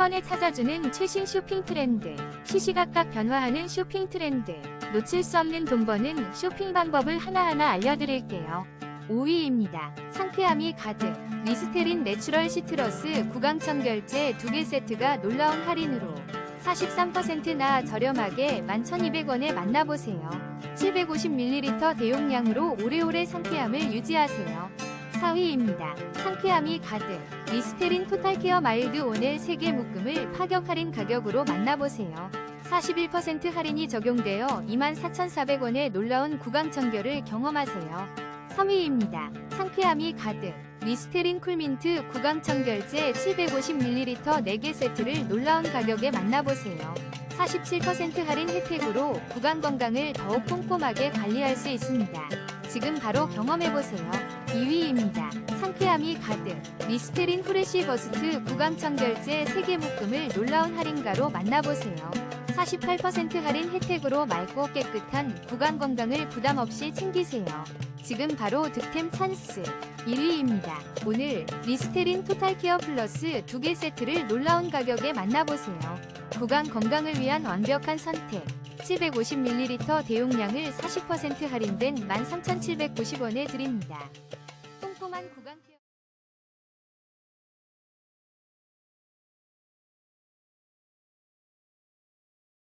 번에 찾아주는 최신 쇼핑 트렌드, 시시각각 변화하는 쇼핑 트렌드, 놓칠 수 없는 돈 버는 쇼핑 방법을 하나하나 알려드릴게요. 5위입니다. 상쾌함이 가득, 리스테린 내추럴 시트러스 구강청 결제 2개 세트가 놀라운 할인으로 43%나 저렴하게 11,200원에 만나보세요. 750ml 대용량으로 오래오래 상쾌함을 유지하세요. 4위입니다. 상쾌함이 가득 리스테린 토탈케어 마일드 오넬 3개 묶음을 파격 할인 가격으로 만나보세요. 41% 할인이 적용되어 24,400원의 놀라운 구강 청결을 경험하세요. 3위입니다. 상쾌함이 가득 리스테린 쿨민트 구강 청결제 750ml 4개 세트를 놀라운 가격에 만나보세요. 47% 할인 혜택으로 구강 건강을 더욱 꼼꼼하게 관리할 수 있습니다. 지금 바로 경험해보세요. 2위입니다. 상쾌함이 가득 리스테린 후레쉬 버스트 구강 청결제 3개 묶음을 놀라운 할인가로 만나보세요. 48% 할인 혜택으로 맑고 깨끗한 구강 건강을 부담 없이 챙기세요. 지금 바로 득템 찬스 1위입니다. 오늘 리스테린 토탈케어 플러스 2개 세트를 놀라운 가격에 만나보세요. 구강 건강을 위한 완벽한 선택 750ml 대용량을 40% 할인된 13,790원에 드립니다. 꼼꼼한 구강 케어